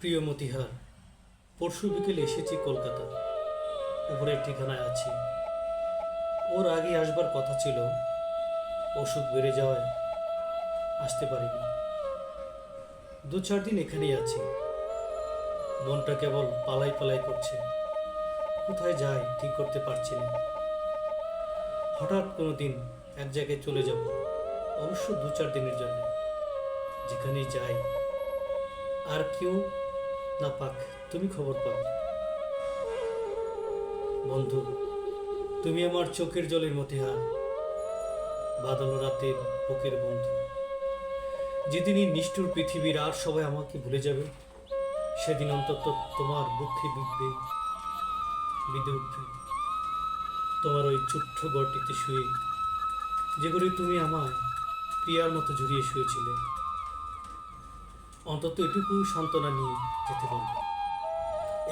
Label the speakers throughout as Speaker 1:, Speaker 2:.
Speaker 1: প্রিয় মতিহার, পরশু বিকেলে এসেছি কলকাতা। উপরের ঠিকানায় আছি। ওর আগে আসবার কথা ছিল। অসুখ বেড়ে যাওয়ায় আসতে পারিনি। দু চার দিন এখানেই আছি। মনটা কেবল পালাই পালাই করছে। কোথায় যাই ঠিক করতে পারছি না। হঠাৎ কোনো দিন এক জায়গায় চলে যাব, অবশ্য দু চার দিনের জন্য। যেখানেই যাই, আর কেউ না পাক, তুমি খবর পাও। বন্ধু, তুমি আমার চোখের জলের মতিহার বাদল রাতের বুকের বন্ধু। যেদিনই নিষ্ঠুর পৃথিবীর আর সবাই আমাকে ভুলে যাবে, সেদিন অন্তত তোমার বুকে বিধবে বিধে উঠবে। তোমার ওই ছোট্ট গড়টিতে শুয়ে, যেগুলি তুমি আমায় প্রিয়ার মতো জড়িয়ে শুয়েছিলে। অন্তত এটুকু সান্ত্বনা নিয়ে যেতে পারব।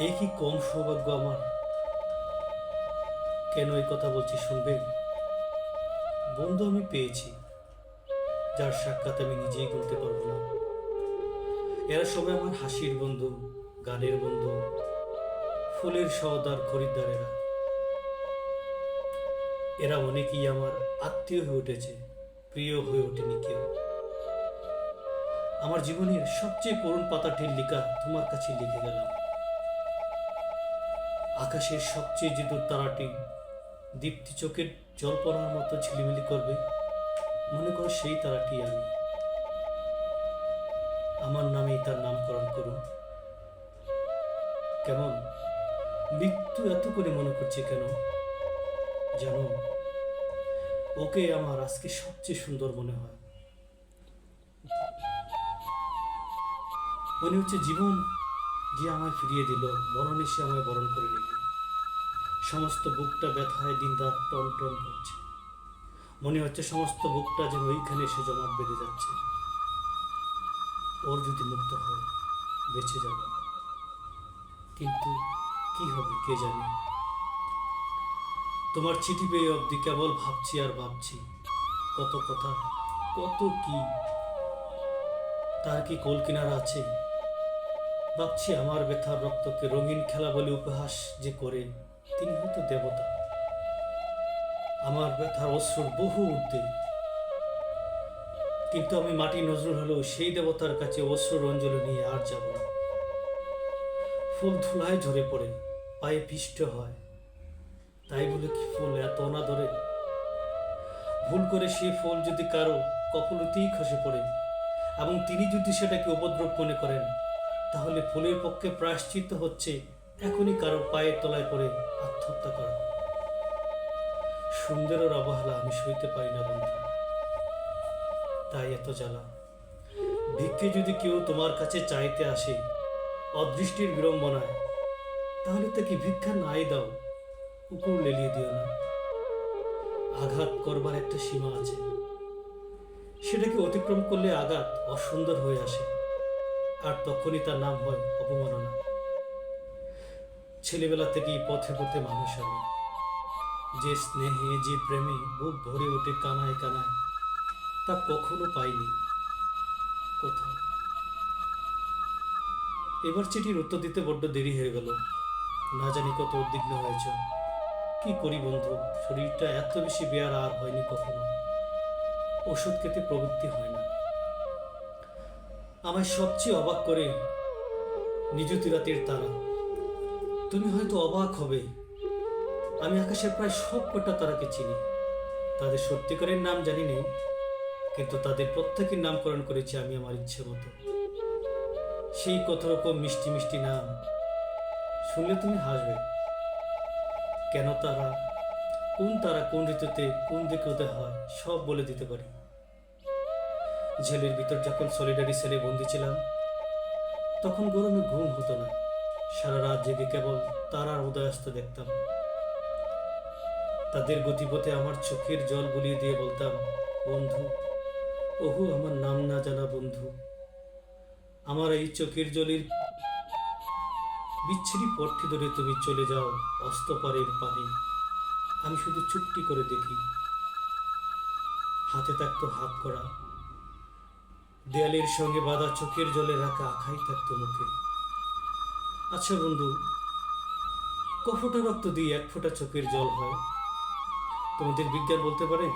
Speaker 1: এই কি কম সৌভাগ্য আমার? কেন এই কথা বলছি শুনবেন বন্ধু আমি পেয়েছি, যার সাক্ষাৎ আমি নিজেই করতে পারব না। এরা সবাই আমার হাসির বন্ধু, গানের বন্ধু, ফুলের সওদার খরিদ্দারেরা। এরা অনেকেই আমার আত্মীয় হয়ে উঠেছে, প্রিয় হয়ে ওঠেনি কেউ। আমার জীবনের সবচেয়ে করুণ পাতাটির লিখা তোমার কাছে লিখে গেলাম। আকাশের সবচেয়ে জিদুর তারাটি দীপ্তি চোখের জলপনার মতো ঝিলিমিলি করবে। মনে করো সেই তারাটি আমি। আমার নামেই তার নামকরণ করুন। কেমন? মৃত্যু এত করে মনে করছে কেন? জানো, ওকে আমার আজকে সবচেয়ে সুন্দর মনে হয়। মনে হচ্ছে জীবন যে আমায় ফিরিয়ে দিল, মরণে সে আমায় বরণ করে নিল। সমস্ত বুকটা ব্যথায় দিনদার টন টন করছে। মনে হচ্ছে সমস্ত বুকটা যেন ওইখানে এসে জমাট বেঁধে যাচ্ছে। ওর যদি মুক্ত হয়, বেঁচে যাব। কিন্তু কি হবে কে জানে? তোমার চিঠি পেয়ে অবধি কেবল ভাবছি আর ভাবছি, কত কথা, কত কি, তার কি কোল কিনারা আছে? ভাবছি আমার ব্যথার রক্তকে রঙিন খেলা বলে উপহাস যে করে তিনি হয়তো দেবতা। আমার ব্যথার অশ্রুর বহু ঊর্ধ্বে। কিন্তু আমি মাটি নজরুল হলেও সেই দেবতার কাছে অশ্রুর অঞ্জলি নিয়ে আর যাব না। ফুল ধুলায় ঝরে পড়ে, পায়ে পিষ্ট হয়। তাই বলে কি ফুল এত অনাদরে? ভুল করে সেই ফুল যদি কারও কপলতেই খসে পড়ে, এবং তিনি যদি সেটাকে উপদ্রব মনে করেন তাহলে ফুলের পক্ষে প্রায়শ্চিত্ত হচ্ছে এখনই কারও পায়ের তলায় পড়ে আত্মহত্যা করা। সুন্দরের অবহেলা আমি সইতে পারি না, বন্ধু। তাই এত জ্বালা। ভিক্ষে যদি কেউ তোমার কাছে চাইতে আসে অদৃষ্টির বিড়ম্বনায়, তাহলে তাকে ভিক্ষা নাই দাও, কুকুর লেলিয়ে দিও না। আঘাত করবার একটা সীমা আছে। সেটাকে অতিক্রম করলে আঘাত অসুন্দর হয়ে আসে। আর তখনই তার নাম হয় অপমাননা ছেলেবেলা থেকেই পথে পথে মানুষ আমি। যে স্নেহে, যে প্রেমে বুক ভরে ওঠে কানায় কানায়, তা কখনো পাইনি কোথাও। এবার চিঠির উত্তর দিতে বড্ড দেরি হয়ে গেল। না জানি কত উদ্বিগ্ন হয়েছ। কি করি বন্ধু? শরীরটা এত বেশি বেয়ার আর হয়নি কখনো। ওষুধ খেতে প্রবৃত্তি হয় না। আমায় সবচেয়ে অবাক করে নিযুতি রাতের তারা। তুমি হয়তো অবাক হবে। আমি আকাশের প্রায় সব কটা তারাকে চিনি। তাদের সত্যিকারের নাম জানি নেই, কিন্তু তাদের প্রত্যেকের নামকরণ করেছি আমি আমার ইচ্ছে মতো। সেই কত রকম মিষ্টি মিষ্টি নাম, শুনলে তুমি হাসবে। কেন তারা, কোন তারা কোন ঋতুতে কোন দিকে হয়, সব বলে দিতে পারি। জেলের ভিতর যখন সলিডারি সেলে বন্দি ছিলাম, তখন গরমে ঘুম হতো না। সারা রাত জেগে কেবল তারার উদয়াস্ত দেখতাম। তাদের গতিপথে আমার চোখের জল বুলিয়ে দিয়ে বলতাম, বন্ধু, ওহু, আমার নাম না জানা বন্ধু। আমার এই চোখের জলের বিচ্ছিরি পথটি ধরে তুমি চলে যাও অস্তপারের পানে। আমি শুধু চুপটি করে দেখি। হাতে থাকতো হাত করা দেয়ালের সঙ্গে বাঁধা চোখের জলে রাখা আখাই থাকতো মুখে। আচ্ছা বন্ধু ক ফোঁটা রক্ত দিয়ে এক ফোঁটা চোখের জল হয়। তোমাদের বিজ্ঞান বলতে পারে?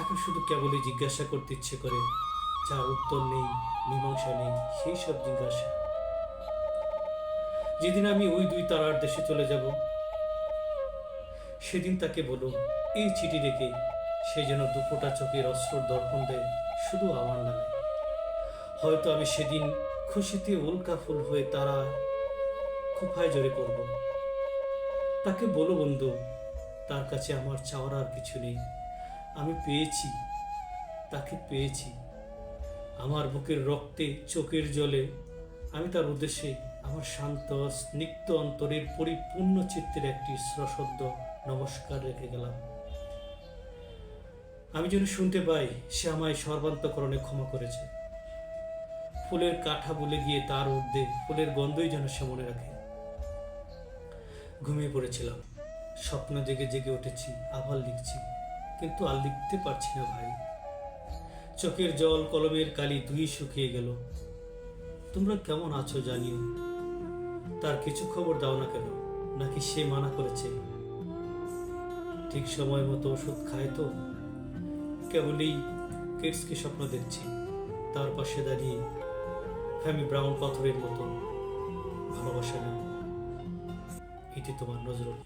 Speaker 1: এখন শুধু কেবলই জিজ্ঞাসা করতে ইচ্ছে করে যার উত্তর নেই, মীমাংসা নেই, সেই সব জিজ্ঞাসা। যেদিন আমি ওই দুই তারার দেশে চলে যাব, সেদিন তাকে বলো এই চিঠি রেখে সে যেন দুপোটা চোখের অস্ত্র দর্পণ দেয়। শুধু আমার নামে। হয়তো আমি সেদিন খুশিতে উল্কা ফুল হয়ে তারা খুফায় জোরে করব তাকে বলো বন্ধু, তার কাছে আমার চাওয়ার আর কিছু নেই। আমি পেয়েছি, তাকে পেয়েছি। আমার বুকের রক্তে, চোখের জলে, আমি তার উদ্দেশ্যে আমার শান্ত, স্নিগ্ধ অন্তরের পরিপূর্ণ চিত্তের একটি সশ্রদ্ধ নমস্কার রেখে গেলাম। আমি যেন শুনতে পাই, সে আমায় সর্বান্তকরণে ক্ষমা করেছে। ফুলের কাঠা বলে গিয়ে তার ঊর্ধ্বে ফুলের গন্ধই যেন সে মনে রাখে। ঘুমিয়ে পড়েছিলাম। স্বপ্ন জেগে জেগে উঠেছি আবার লিখছি, কিন্তু আর লিখতে পারছি না ভাই। চোখের জল কলমের কালি দুই শুকিয়ে গেল। তোমরা কেমন আছো জানিও তার কিছু খবর দাও না কেন? নাকি সে মানা করেছে? ঠিক সময় মতো ওষুধ খায় তো? কেবলই কিডসকে স্বপ্ন দেখছি, তার পাশে দাঁড়িয়ে ফ্যামি ব্রাউন পাথরের মতো ভালোবাসা না এটি তোমার নজরুল।